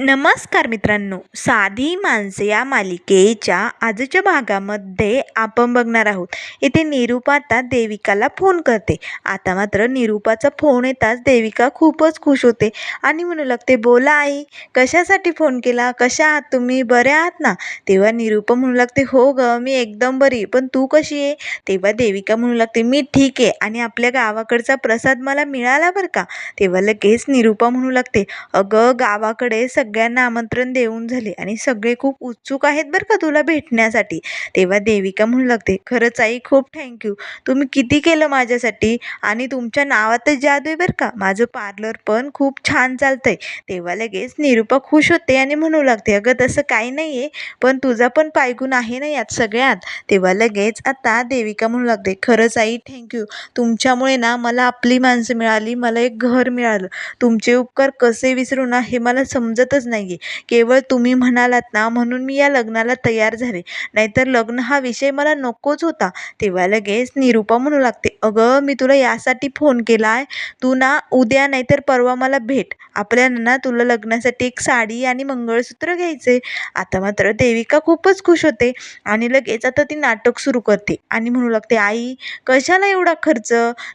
नमस्कार मित्रांनो. साधी माणसे या मालिकेच्या आजच्या भागामध्ये आपण बघणार आहोत. इथे निरूपा आता देविकाला फोन करते. आता मात्र निरूपाचा फोन येताच देविका खूपच खुश होते. आणि म्हणू लागते बोला आई कशासाठी फोन केला? कशा आहात तुम्ही? बरे आहात ना? तेव्हा निरूपा म्हणू लागते हो ग मी एकदम बरी पण तू कशी आहे? तेव्हा देविका म्हणू लागते मी ठीक आहे. आणि आपल्या गावाकडचा प्रसाद मला मिळाला बरं का? तेव्हा लगेच निरूपा म्हणू लागते अगं गावाकडे सग सगळ्यांना आमंत्रण देऊन झाले आणि सगळे खूप उत्सुक आहेत बरं का तुला भेटण्यासाठी. तेव्हा देविका म्हणू लागते खरंच आई खूप थँक्यू तुम्ही किती केलं माझ्यासाठी? आणि तुमच्या नावातच जादू आहे बरं का? माझं पार्लर पण खूप छान चालतंय. तेव्हा लगेच निरूपा खुश होते आणि म्हणू लागते अगं तसं काही नाही आहे पण तुझा पण पायगुण आहे ना यात सगळ्यात. तेव्हा लगेच आता देविका म्हणू लागते खरंच आई थँक्यू तुमच्यामुळे ना मला आपली माणसं मिळाली मला एक घर मिळालं. तुमचे उपकार कसे विसरू ना हे मला समजतच नाही आहे केवळ तुम्ही म्हणालात ना म्हणून मी या लग्नाला तयार झाले. नाहीतर लग्न हा विषय मला नकोच होता. तेव्हा लगेच निरूपा म्हणू लागते अगं मी तुला यासाठी फोन केला आहे तू ना उद्या नाहीतर परवा मला भेट. आपल्याला ना तुला लग्नासाठी एक साडी आणि मंगळसूत्र घ्यायचे आता मात्र देविका खूपच खुश होते आणि लगेच आता ती नाटक सुरू करते आणि म्हणू लागते आई कशाला एवढा खर्च?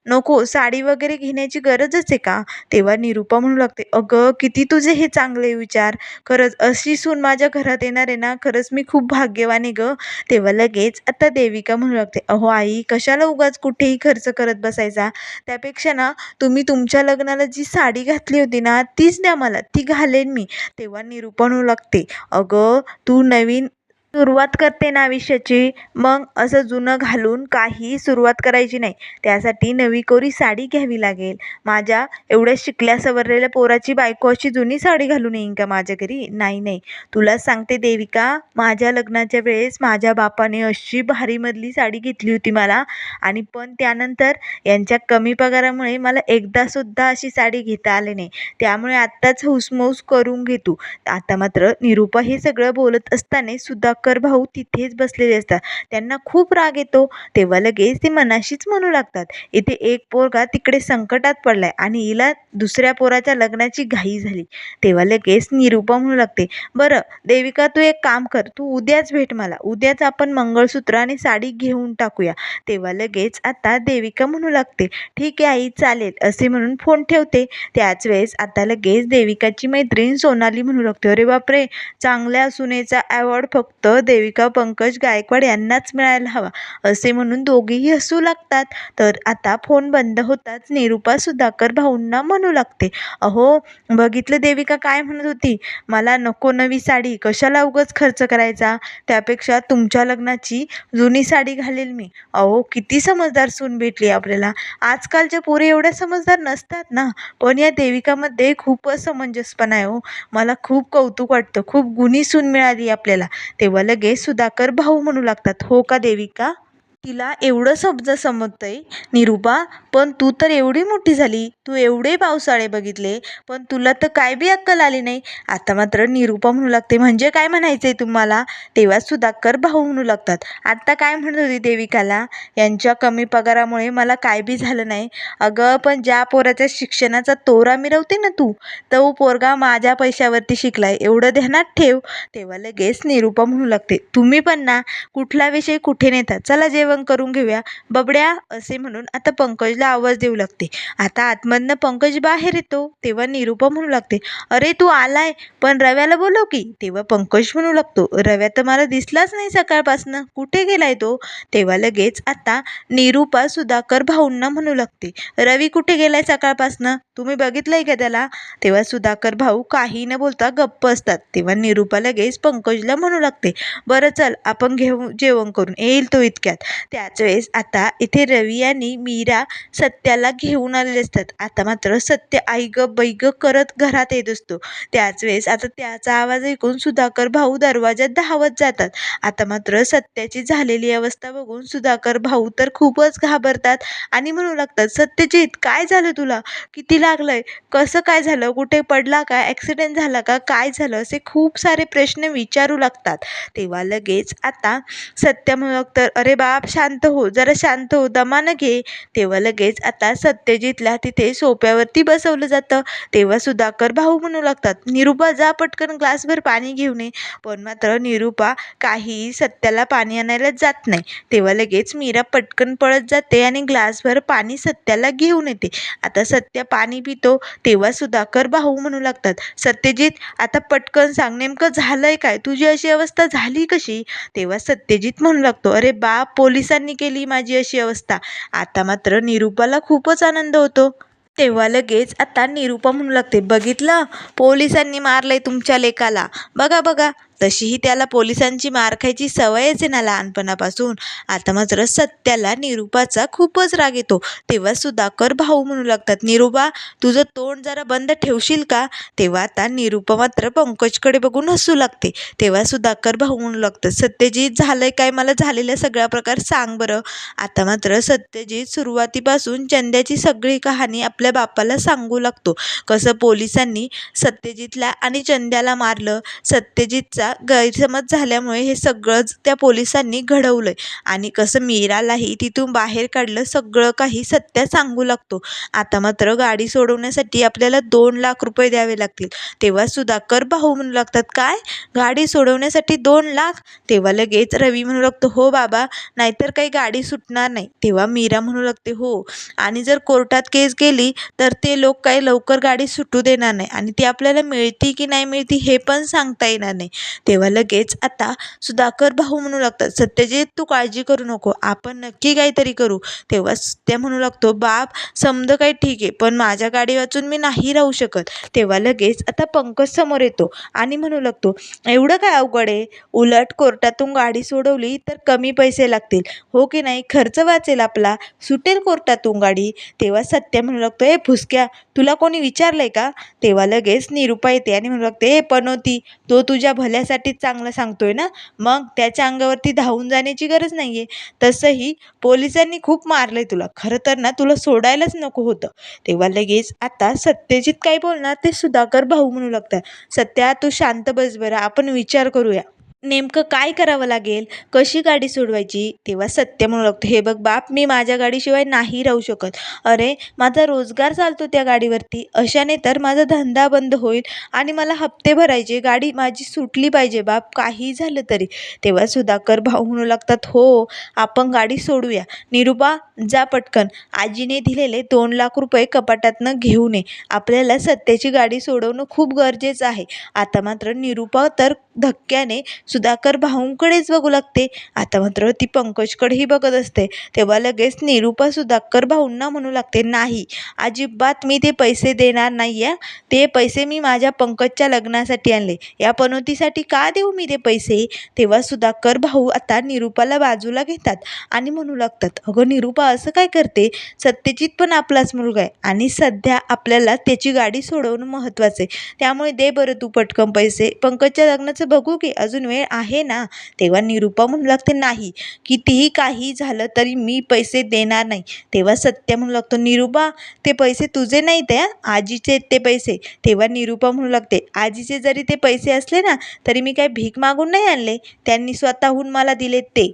नको साडी वगैरे घेण्याची गरजच आहे का? तेव्हा निरूपा म्हणू लागते अगं किती तुझे हे चांगले विचार. खरंच अशी सून माझ्या घरात येणार आहे ना खरंच मी खूप भाग्यवान आहे गं. तेव्हा लगेच आता देविका म्हणू लागते अहो आई कशाला उगाच कुठेही खर्च करत बसायचा? त्यापेक्षा ना तुम्ही तुमच्या लग्नाला जी साडी घातली होती ना तीच द्या मला ती घालेन मी. तेव्हा निरूपण होऊ लागते अगं तू नवीन सुरुवात करते ना आयुष्याची मग असं जुनं घालून काही सुरुवात करायची नाही. त्यासाठी नवी कोरी साडी घ्यावी लागेल. माझ्या एवढ्या शिकल्या सवरलेल्या पोराची बायको अशी जुनी साडी घालून येईन का माझ्या घरी? नाही नाही. तुला सांगते देविका माझ्या लग्नाच्या वेळेस माझ्या बापाने अशी भारीमधली साडी घेतली होती मला. आणि पण त्यानंतर यांच्या कमी पगारामुळे मला एकदासुद्धा अशी साडी घेता आली नाही. त्यामुळे आत्ताच हौसमौस करून घेतो. आता मात्र निरूपा हे सगळं बोलत असताना सुद्धा सुधाकर भाऊ तिथेच बसलेले असतात. त्यांना खूप राग येतो. तेव्हा लगेच ते मनाशीच म्हणू लागतात. इथे एक पोरगा तिकडे संकटात पडलाय आणि हिला दुसऱ्या पोराच्या लग्नाची घाई झाली. तेव्हा लगेच निरूपा म्हणू लागते बरं देविका तू एक काम कर. तू उद्याच भेट मला. उद्याच आपण मंगळसूत्र आणि साडी घेऊन टाकूया. तेव्हा लगेच आता देविका म्हणू लागते ठीक आहे आई चालेल असे म्हणून फोन ठेवते. त्याच वेळेस आता लगेच देविकाची मैत्रीण सोनाली म्हणू लागते अरे बापरे! चांगल्या सुनेचा अवॉर्ड फक्त देविका पंकज गायकवाड यांनाच मिळायला हवा असे म्हणून दोघेही हसू लागतात. तर आता फोन बंद होताच निरूपा सुधाकर भाऊंना म्हणू लागते अहो बघितलं देविका काय म्हणत होती? मला नको नवी साडी कशाला उगाच खर्च करायचा? त्यापेक्षा तुमच्या लग्नाची जुनी साडी घालेल मी. अहो किती समजदार सून भेटली आपल्याला. आजकालच्या पोरे एवढ्या समजदार नसतात ना. पण या देविकामध्ये खूप असमंजसपणा आहे हो. मला खूप कौतुक वाटतं. खूप गुणी सून मिळाली आपल्याला. तेव्हा लगेच सुधाकर भाऊ म्हणू लागतात. हो का देविका? तिला एवढं समज समजतंय निरूपा पण तू तर एवढी मोठी झाली. तू एवढे पावसाळे बघितले. पण तुला तर काय बी अक्कल आली नाही. आता मात्र निरूपा म्हणू लागते. म्हणजे काय म्हणायचं आहे तुम्हाला? तेव्हा सुधाकर भाऊ म्हणू लागतात. आत्ता काय म्हणत होती देविकाला? यांच्या कमी पगारामुळे मला काय बी झालं नाही. अगं पण ज्या पोराच्या शिक्षणाचा तोरा मिरवते ना तू तो पोरगा माझ्या पैशावरती शिकलाय. एवढं ध्यानात ठेव. तेव्हा लगेच निरूपा म्हणू लागते तुम्ही पण ना कुठला विषय कुठे नेता? चला जेव्हा जेवण करून घेऊया. बबड्या असे म्हणून आता पंकजला आवाज देऊ लागते. आता आतमधनं पंकज बाहेर येतो. तेव्हा निरूपा म्हणू लागते अरे तू आलाय पण रव्याला बोलव की. तेव्हा पंकज म्हणू लागतो रव्या तर मला दिसलाच नाही सकाळपासनं. कुठे गेलाय तो? तेव्हा लगेच आता निरूपा सुधाकर भाऊंना म्हणू लागते रवी कुठे गेलाय सकाळपासनं? तुम्ही बघितलंय का त्याला? तेव्हा सुधाकर भाऊ काही न बोलता गप्प असतात. तेव्हा निरूपा लगेच पंकजला म्हणू लागते बरं चल आपण घेऊ जेवण करून. येईल तो इतक्यात. त्याच वेळेस आता इथे रवी आणि मीरा सत्याला घेऊन आलेले असतात. आता मात्र सत्य आई गं बाई गं करत घरात येत असतो. त्याच वेळेस आता त्याचा आवाज ऐकून सुधाकर भाऊ दरवाजात धावत जातात. आता मात्र सत्याची झालेली अवस्था बघून सुधाकर भाऊ तर खूपच घाबरतात आणि म्हणू लागतात सत्यजित काय झालं तुला? किती लागलंय? कसं काय झालं? कुठे पडला का? ॲक्सिडेंट झाला का? काय झालं? असे खूप सारे प्रश्न विचारू लागतात. तेव्हा लगेच आता सत्य म्हणू लागतं अरे बाप शांत हो जरा शांत हो दमानं घे. तेव्हा लगेच आता सत्यजितला तिथे सोप्यावरती बसवलं जातं. तेव्हा सुधाकर भाऊ म्हणू लागतात निरुपा जा पटकन ग्लासभर पाणी घेऊन ये. पण मात्र निरुपा काहीही सत्याला पाणी आणायला जात नाही. तेव्हा लगेच मीरा पटकन पळत जाते आणि ग्लासभर पाणी सत्याला घेऊन येते. आता सत्या पाणी पितो तेव्हा सुधाकर भाऊ म्हणू लागतात सत्यजित आता पटकन सांग नेमकं झालंय काय? तुझी अशी अवस्था झाली कशी? तेव्हा सत्यजित म्हणू लागतो अरे बाप पोलीस पोलिसांनी केली माझी अशी अवस्था. आता मात्र निरूपाला खूपच आनंद होतो. तेव्हा लगेच आता निरूपा म्हणू लागते बघितलं? पोलिसांनी मारलंय तुमच्या लेकाला. बघा बघा. तशीही त्याला पोलिसांची मार खायची सवयच आहे ना लहानपणापासून. आता मात्र सत्याला निरुपाचा खूपच राग येतो. तेव्हा सुधाकर भाऊ म्हणू लागतात निरुपा तुझं तोंड जरा बंद ठेवशील का? तेव्हा आता निरुपा मात्र पंकजकडे बघून हसू लागते. तेव्हा सुधाकर भाऊ म्हणू लागतात सत्यजित झालंय काय? मला झालेला सगळा प्रकार सांग बरं. आता मात्र सत्यजित सुरुवातीपासून चंद्याची सगळी कहाणी आपल्या बापाला सांगू लागतो. कसं पोलिसांनी सत्यजितला आणि चंद्याला मारलं सत्यजितचा गैरसमज झाल्यामुळे हे सगळंच त्या पोलिसांनी घडवलं आहे आणि कसं मीरालाही तिथून बाहेर काढलं सगळं काही सत्या सांगू लागतो. आता मात्र गाडी सोडवण्यासाठी आपल्याला दोन लाख रुपये द्यावे लागतील. तेव्हा सुधाकर भाऊ म्हणू लागतात काय? गाडी सोडवण्यासाठी दोन लाख? तेव्हा लगेच रवी म्हणू लागतो हो बाबा नाहीतर काही गाडी सुटणार नाही. तेव्हा मीरा म्हणू लागते हो आणि जर कोर्टात केस गेली तर ते लोक काही लवकर गाडी सुटू देणार नाही आणि ती आपल्याला मिळती की नाही मिळती हे पण सांगता येणार नाही. तेव्हा लगेच आता सुधाकर भाऊ म्हणू लागतात सत्यजित तू काळजी करू नको आपण नक्की काहीतरी करू. तेव्हा सत्या म्हणू लागतो बाप समज काही ठीक आहे पण माझ्या गाडी वाचून मी नाही राहू शकत. तेव्हा लगेच आता पंकज समोर येतो आणि म्हणू लागतो एवढं काय अवघड आहे? उलट कोर्टातून गाडी सोडवली तर कमी पैसे लागतील. हो की नाही? खर्च वाचेल आपला. सुटेल कोर्टातून गाडी. तेव्हा सत्य म्हणू लागतो ए फुसक्या तुला कोणी विचारलंय का? तेव्हा लगेच निरुपा येते आणि म्हणू लागते ए पनोती तो तुझ्या भल्या भल्यासाठीच चांगलं सांगतो आहे ना? मग त्याच्या अंगावरती धावून जाण्याची गरज नाही आहे तसंही पोलिसांनी खूप मारलं आहे तुला. खरं तर ना तुला सोडायलाच नको होतं. तेव्हा लगेच आता सत्यजित काय बोलणार? ते सुधाकर भाऊ म्हणू लागतात. सत्या तू शांत बस बरं. आपण विचार करूया. नेमकं काय करावं लागेल? कशी गाडी सोडवायची? तेव्हा सत्य म्हणू लागतो हे बघ बाप मी माझ्या गाडीशिवाय नाही राहू शकत. अरे माझा रोजगार चालतो त्या गाडीवरती. अशाने तर माझा धंदा बंद होईल आणि मला हप्ते भरायचे. गाडी माझी सुटली पाहिजे बाप काही झालं तरी. तेव्हा सुधाकर भाऊ म्हणू लागतात हो आपण गाडी सोडूया. निरुपा जा पटकन. आजीने दिलेले दोन लाख रुपये कपाटातनं घेऊ नये. आपल्याला सत्याची गाडी सोडवणं खूप गरजेचं आहे. आता मात्र निरुपा तर धक्क्याने सुधाकर भाऊंकडेच बघू लागते. आता मात्र ती पंकजकडेही बघत असते. तेव्हा लगेच निरुपा सुधाकर भाऊंना म्हणू लागते नाही अजिबात मी ते पैसे देणार नाही आहे ते पैसे मी माझ्या पंकजच्या लग्नासाठी आणले. या पनोतीसाठी का देऊ मी ते पैसे? तेव्हा सुधाकर भाऊ आता निरुपाला बाजूला घेतात आणि म्हणू लागतात अगं निरुपा असं काय करते? सत्यजित पण आपलाच मुलगा आहे आणि सध्या आपल्याला त्याची गाडी सोडवणं महत्त्वाचं आहे. त्यामुळे दे बरं तू पटकन पैसे. पंकजच्या लग्नाचं बघू की अजून वेळ आहे ना तेव्हा निरुपा म्हणू लागते नाही कितीही काही झालं तरी मी पैसे देणार नाही. तेव्हा सत्य म्हणू लागतो निरुपा ते पैसे तुझे नाही ते आजीचे ते पैसे. तेव्हा निरुपा म्हणू लागते आजीचे जरी ते पैसे असले ना तरी मी काय भीक मागून नाही आणले. त्यांनी स्वतःहून मला दिलेत ते.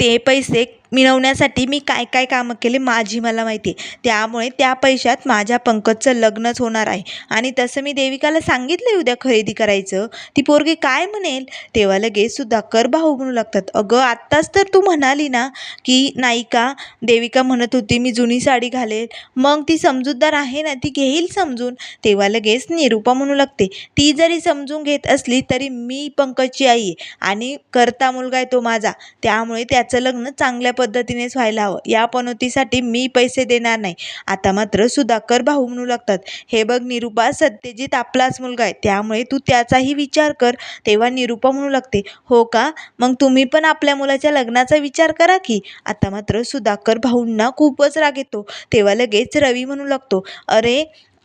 ते पैसे मिळवण्यासाठी मी काय काय कामं केले माझी मला माहिती आहे. त्यामुळे त्या पैशात माझ्या पंकजचं लग्नच होणार आहे. आणि तसं मी देविकाला सांगितलं आहे उद्या खरेदी करायचं. ती पोरगी काय म्हणेल? तेव्हा लगेच सुधाकर भाऊ म्हणू लागतात. अगं आत्ताच तर तू म्हणाली ना की नायिका देविका म्हणत होती मी जुनी साडी घालेल. मग ती समजूतदार आहे ना? ती घेईल समजून. तेव्हा लगेच निरुपा म्हणू लागते. ती जरी समजून घेत असली तरी मी पंकजची आई आहे आणि करता मुलगा आहे तो माझा. त्यामुळे त्याचं लग्न चांगल्या पद्धतीनेच व्हायला हवं. या पनोतीसाठी मी पैसे देणार नाही. आता मात्र सुधाकर भाऊ म्हणू लागतात हे बघ निरुपा सत्यजित आपलाच मुलगा आहे. त्यामुळे तू त्याचाही विचार कर. तेव्हा निरुपा म्हणू लागते हो का? मग तुम्ही पण आपल्या मुलाच्या लग्नाचा विचार करा की. आता मात्र सुधाकर भाऊंना खूपच राग येतो. तेव्हा लगेच रवी म्हणू लागतो अरे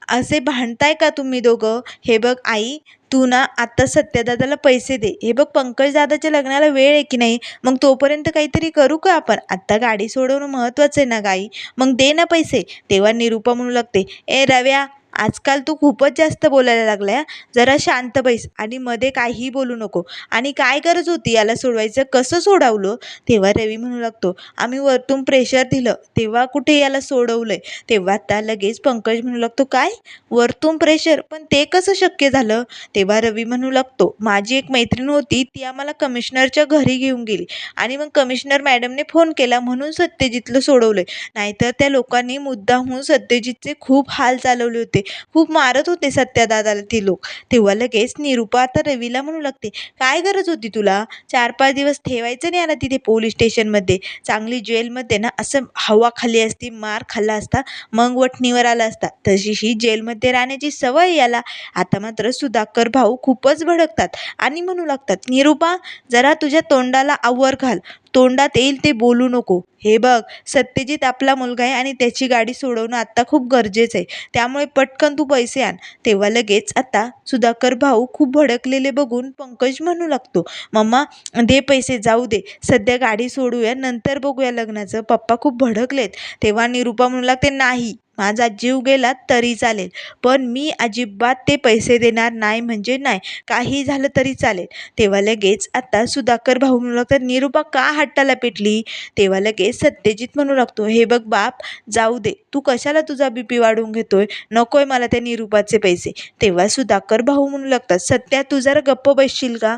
असे भांडताय का तुम्ही दोघं? हे बघ आई तू ना आत्ता सत्यदादाला पैसे दे. हे बघ पंकजदादाच्या लग्नाला वेळ आहे की नाही? मग तोपर्यंत काहीतरी करू का आपण? आत्ता गाडी सोडवणं महत्त्वाचं आहे ना गाई. मग दे ना पैसे. तेव्हा निरूपा म्हणू लागते ए रव्या आजकाल तू खूपच जास्त बोलायला लागला आहे जरा शांत बैस आणि मध्ये काहीही बोलू नको. आणि काय गरज होती याला सोडवायचं? कसं सोडवलं? तेव्हा रवी म्हणू लागतो आम्ही वरतून प्रेशर दिलं. तेव्हा कुठे याला सोडवलं आहे तेव्हा आता लगेच पंकज म्हणू लागतो काय? वरतून प्रेशर पण ते कसं शक्य झालं? तेव्हा रवी म्हणू लागतो माझी एक मैत्रीण होती ती आम्हाला कमिशनरच्या घरी घेऊन गेली. आणि मग कमिशनर मॅडमने फोन केला म्हणून सत्यजितलं सोडवलं नाहीतर त्या लोकांनी मुद्दाहून सत्यजितचे खूप हाल चालवले होते. खूप मारत होते सत्यादादाला ते लोक. तेव्हा लगेच निरूपा आता रवीला म्हणू लागते काय गरज होती तुला? चार पाच दिवस ठेवायचं नाही आला तिथे पोलीस स्टेशनमध्ये चांगली जेलमध्ये ना असं हवा खाल्ली असती मार खाल्ला असता मग वठणीवर आला असता. तशी ही जेलमध्ये राहण्याची सवय याला. आता मात्र सुधाकर भाऊ खूपच भडकतात आणि म्हणू लागतात निरूपा जरा तुझ्या तोंडाला आवर घाल. तोंडात येईल ते बोलू नको. हे बघ सत्यजित आपला मुलगा आहे आणि त्याची गाडी सोडवणं आत्ता खूप गरजेचं आहे. त्यामुळे पटकन तू पैसे आण. तेव्हा लगेच आता सुधाकर भाऊ खूप भडकलेले बघून पंकज म्हणू लागतो मम्मा दे पैसे जाऊ दे. सध्या गाडी सोडूया नंतर बघूया लग्नाचं. पप्पा खूप भडकलेत. तेव्हा निरूपा म्हणू लागते नाही. माझा जीव गेला तरी चालेल. पण मी अजिबात ते पैसे देणार नाही म्हणजे नाही. काही झालं तरी चालेल. तेव्हा लगेच आता सुधाकर भाऊ म्हणू लागतात निरूपा का हट्टाला पेटली? तेव्हा लगेच सत्यजित म्हणू लागतो हे बघ बाप जाऊ दे. तू कशाला तुझा बी पी वाढवून घेतोय? नकोय मला त्या निरूपाचे पैसे. तेव्हा सुधाकर भाऊ म्हणू लागतात सत्या तू जरा गप्प बसशील का?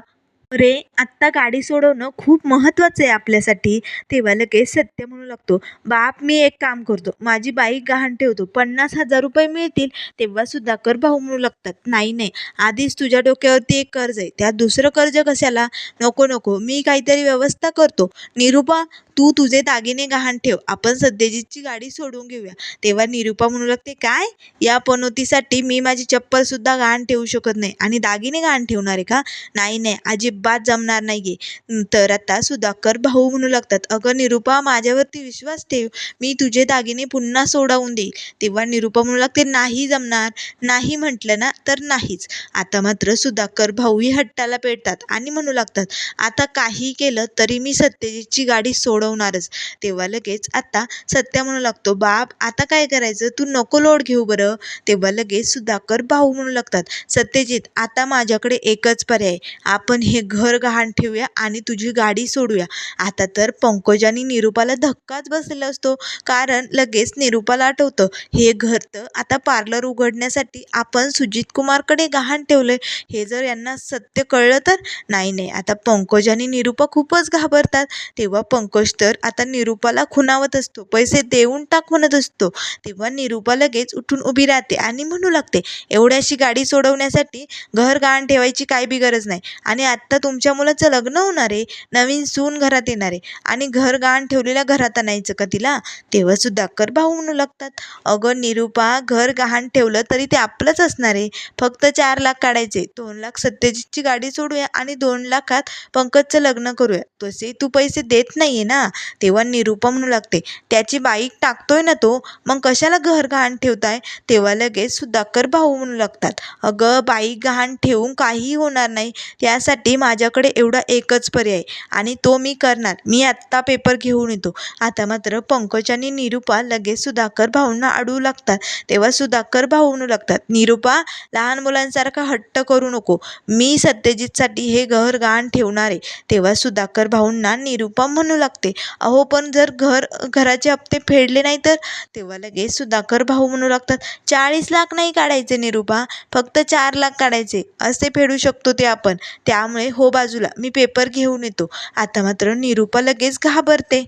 अरे आत्ता गाडी सोडवणं खूप महत्त्वाचं आहे आपल्यासाठी. तेव्हा लगेच सत्य म्हणू लागतो. बाप मी एक काम करतो. माझी बाईक गहाण ठेवतो. पन्नास हजार रुपये मिळतील तेव्हा सुधाकर भाऊ म्हणू लागतात. नाही नाही. आधीच तुझ्या डोक्यावरती एक कर्ज आहे. त्यात दुसरं कर्ज कशाला? नको नको. मी काहीतरी व्यवस्था करतो. निरूपा तू तुझे दागिने गहाण ठेव. आपण सत्यजितची गाडी सोडून घेऊया. तेव्हा निरूपा म्हणू लागते काय? या पनोतीसाठी मी माझी चप्पलसुद्धा गहाण ठेवू शकत नाही. आणि दागिने गहाण ठेवणार आहे का? नाही नाही. अजिबात जमणार नाही आहे तर आता सुधाकर भाऊ म्हणू लागतात अगं निरूपा माझ्यावरती विश्वास ठेव. मी तुझे दागिने पुन्हा सोडवून देईल. तेव्हा निरूपा म्हणू लागते नाही जमणार. नाही म्हटलं ना तर नाहीच. आता मात्र सुधाकर भाऊही हट्टाला पेटतात आणि म्हणू लागतात आता काही केलं तरी मी सत्यजितची गाडी सोडवणारच. तेव्हा लगेच आता सत्या म्हणू लागतो बाप आता काय करायचं? तू नको लोड घेऊ बरं. तेव्हा लगेच सुधाकर भाऊ म्हणू लागतात सत्यजित आता माझ्याकडे एकच पर्याय आपण हे घर गहाण ठेवूया आणि तुझी गाडी सोडूया. आता तर पंकज आणि निरूपाला धक्काच बसलेला असतो. कारण लगेच निरूपाला आठवतं हे घर तर आता पार्लर उघडण्यासाठी आपण सुजित कुमारकडे गहाण ठेवलं हे जर यांना सत्य कळलं तर? नाही नाही. आता पंकज आणि निरूपा खूपच घाबरतात. तेव्हा पंकज तर आता निरूपाला खुणावत असतो. पैसे देऊन टाक म्हणत असतो. तेव्हा निरूपा लगेच उठून उभी राहते आणि म्हणू लागते एवढ्याशी गाडी सोडवण्यासाठी घर गहाण ठेवायची काय बी गरज नाही. आणि आता तुमच्या मुलाचं लग्न होणार आहे. नवीन सून घरात येणार आहे. आणि घर गहाण ठेवलेल्या घरात आणायचं का तिला? तेव्हा कर भाऊ म्हणू लागतात. अगं निरूपा घर गहाण ठेवलं तरी ते आपलंच असणार आहे. फक्त चार लाख काढायचे दोन लाख सत्यजितची गाडी सोडूया आणि दोन लाखात पंकजचं लग्न करूया. तसे तू पैसे देत नाही आहे ना? तेव्हा निरूपा म्हणू लागते. त्याची बाईक टाकतोय ना तो? मग कशाला घर गहाण ठेवताय? तेव्हा लगेच सुधाकर भाऊ म्हणू लागतात. अगं बाईक गहाण ठेवून काहीही होणार नाही. त्यासाठी माझ्याकडे एवढा एकच पर्याय आणि तो मी करणार. मी आत्ता पेपर घेऊन येतो. आता मात्र पंकज आणि निरूपा लगेच सुधाकर भाऊंना अडवू लागतात. तेव्हा सुधाकर भाऊ म्हणू लागतात. निरूपा लहान मुलांसारखा हट्ट करू नको. मी सत्यजितसाठी हे घर गहाण ठेवणार आहे. तेव्हा सुधाकर भाऊंना निरूपा म्हणू लागते. अहो पण जर घर घराचे हप्ते फेडले नाही तर? तेव्हा लगेच सुधाकर भाऊ म्हणू लागतात. चाळीस लाख नाही काढायचे निरूपा. फक्त चार लाख काढायचे. असे फेडू शकतो ते आपण. त्यामुळे हो बाजूला. मी पेपर घेऊन येतो. आता मात्र निरूपा लगेच घाबरते.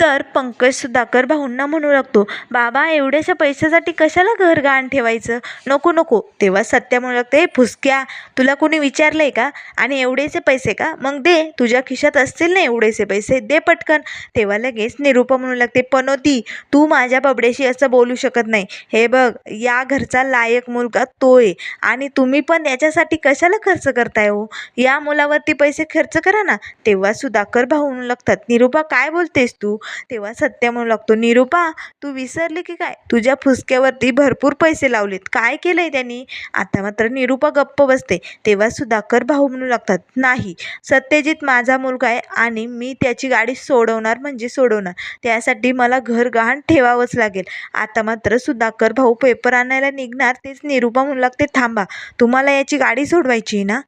तर पंकज सुधाकर भाऊंना म्हणू लागतो बाबा एवढ्याशा पैशासाठी कशाला घर गहाण ठेवायचं? नको नको. तेव्हा सत्या म्हणू लागते फुसक्या तुला कोणी विचारलं आहे का? आणि एवढेसे पैसे का? मग दे तुझ्या खिशात असतील ना एवढेसे पैसे? दे पटकन. तेव्हा लगेच निरूपा म्हणू लागते पनोती तू माझ्या बबड्याशी असं बोलू शकत नाही. हे बघ या घरचा लायक मुलगा तो आहे आणि तुम्ही पण याच्यासाठी कशाला खर्च करताय हो? या मुलावरती पैसे खर्च करा ना. तेव्हा सुधाकर भाऊ म्हणू लागतात निरूपा काय बोलतेस तू? तेव्हा सत्या म्हणू लागतो. निरूपा तू विसरली की काय? तुझ्या फुसक्यावरती भरपूर पैसे लावलेत. काय केलं आहे त्यांनी? आता मात्र निरूपा गप्प बसते. तेव्हा सुधाकर भाऊ म्हणू लागतात नाही सत्यजित माझा मुलगा आहे आणि मी त्याची गाडी सोडवणार म्हणजे सोडवणार. त्यासाठी मला घर गहाण ठेवावंच लागेल. आता मात्र सुधाकर भाऊ पेपर आणायला निघणार. तेच निरूपा म्हणू लागते थांबा तुम्हाला याची गाडी सोडवायची ना?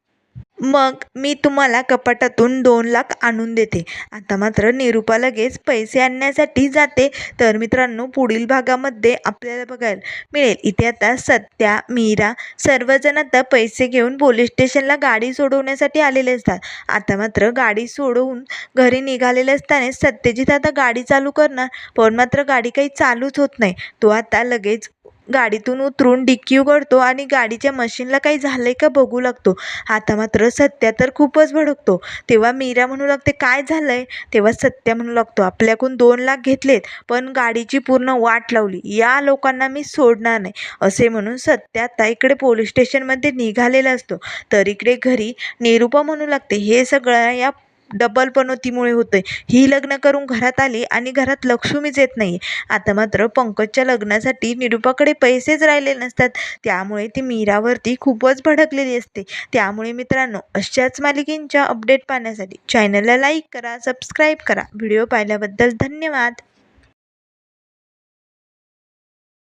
मग मी तुम्हाला कपाटातून दोन लाख आणून देते. आता मात्र निरूपा लगेच पैसे आणण्यासाठी जाते. तर मित्रांनो पुढील भागामध्ये आपल्याला बघायला मिळेल. इथे आता सत्या मीरा सर्वजण आता पैसे घेऊन पोलीस स्टेशनला गाडी सोडवण्यासाठी आलेले असतात. आता मात्र गाडी सोडवून घरी निघालेले असताना सत्यजित आता गाडी चालू करणार. पण मात्र गाडी काही चालूच होत नाही. तो आता लगेच गाडीतून उतरून डिक्की उघडतो आणि गाडीच्या मशीनला काही झालं आहे का बघू लागतो. आता मात्र सत्या तर खूपच भडकतो. तेव्हा मीरा म्हणू लागते काय झालं आहे तेव्हा सत्या म्हणू लागतो आपल्याकडून दोन लाख घेतलेत पण गाडीची पूर्ण वाट लावली. या लोकांना मी सोडणार नाही. असे म्हणून सत्या आता इकडे पोलीस स्टेशनमध्ये निघालेला असतो. तर इकडे घरी निरूपा म्हणू लागते हे सगळं या डबल पनोतीमुळे आहे ही लग्न करून घरात आली आणि घरात लक्ष्मीच येत नाही आता मात्र पंकजच्या लग्नासाठी निरूपाकडे पैसेच राहिले नसतात. त्यामुळे ती मीरावरती खूपच भडकलेली असते. त्यामुळे मित्रांनो अशाच मालिकेंच्या अपडेट पाहण्यासाठी चॅनलला लाईक करा सबस्क्राईब करा. व्हिडिओ पाहिल्याबद्दल धन्यवाद.